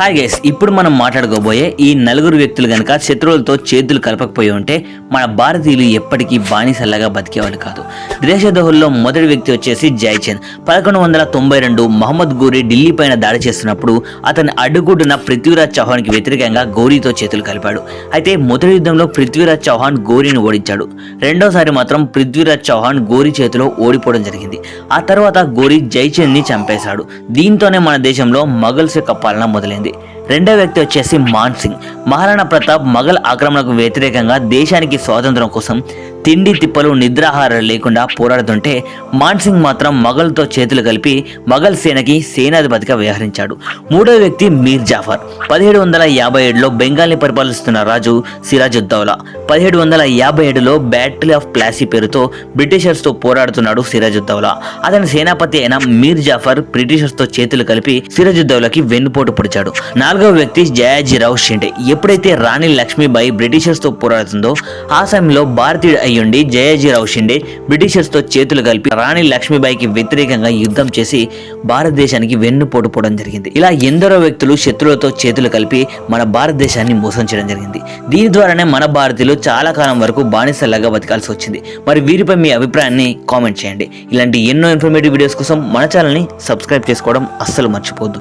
Hi guys ఇప్పుడు మనం మాట్లాడుకోబోయే ఈ నలుగురు వ్యక్తులు కనుక శత్రువులతో చేతులు కలపకపోయి ఉంటే మన భారతీయులు ఎప్పటికీ బానిసల్లగా బతికేవాళ్ళు కాదు. దేశదోహుల్లో మొదటి వ్యక్తి వచ్చేసి జైచంద్. పదకొండు వందల తొంభై రెండు మహమ్మద్ గోరీ ఢిల్లీ పైన దాడి చేస్తున్నప్పుడు అతని అడ్డుకుంటున్న పృథ్వీరాజ్ చౌహాన్కి వ్యతిరేకంగా గోరీతో చేతులు కలిపాడు. అయితే మొదటి యుద్ధంలో పృథ్వీరాజ్ చౌహాన్ గోరీని ఓడించాడు. రెండోసారి మాత్రం పృథ్వీరాజ్ చౌహాన్ గోరీ చేతిలో ఓడిపోవడం జరిగింది. ఆ తర్వాత గోరీ జైచంద్ని చంపేశాడు. దీంతోనే మన దేశంలో మొఘల్స్ యొక్క పాలన మొదలైంది. రెండో వ్యక్తి వచ్చేసి మాన్ సింగ్. మహారాణా ప్రతాప్ మొఘల్ ఆక్రమణకు వ్యతిరేకంగా దేశానికి స్వాతంత్రం కోసం తిండి తిప్పలు నిద్రాహారాలు లేకుండా పోరాడుతుంటే మాన్సింగ్ మాత్రం మొఘల్తో చేతులు కలిపి మొఘల్ సేనకి సేనాధిపతిగా వ్యవహరించాడు. మూడో వ్యక్తి మీర్ జాఫర్. పదిహేడు వందల యాభై ఏడులో బెంగాల్ని పరిపాలిస్తున్న రాజు సిరాజుద్దౌలా పదిహేడు వందల యాభై ఏడులో బ్యాటిల్ ఆఫ్ ప్లాసీ పేరుతో బ్రిటిషర్స్తో పోరాడుతున్నాడు సిరాజుద్దౌలా అతని సేనాపతి అయిన మీర్ జాఫర్ బ్రిటిషర్స్తో చేతులు కలిపి సిరాజుద్దౌలాకి వెన్నుపోటు పొడిచాడు. నాలుగవ వ్యక్తి జయాజీరావు షిండే. ఎప్పుడైతే రాణి లక్ష్మీబాయి బ్రిటిషర్స్తో పోరాడుతుందో ఆ సమయంలో భారతీయుడు అయ్యుండి జయాజీరావు షిండే బ్రిటిషర్స్తో చేతులు కలిపి రాణి లక్ష్మీబాయికి వ్యతిరేకంగా యుద్ధం చేసి భారతదేశానికి వెన్నుపోటు పోవడం జరిగింది. ఇలా ఎందరో వ్యక్తులు శత్రువులతో చేతులు కలిపి మన భారతదేశాన్ని మోసం చేయడం జరిగింది. దీని ద్వారానే మన భారతీయులు చాలా కాలం వరకు బానిసలాగా బతకాల్సి వచ్చింది. మరి వీరిపై మీ అభిప్రాయాన్ని కామెంట్ చేయండి. ఇలాంటి ఎన్నో ఇన్ఫర్మేటివ్ వీడియోస్ కోసం మన ఛానల్ని సబ్స్క్రైబ్ చేసుకోవడం అస్సలు మర్చిపోద్దు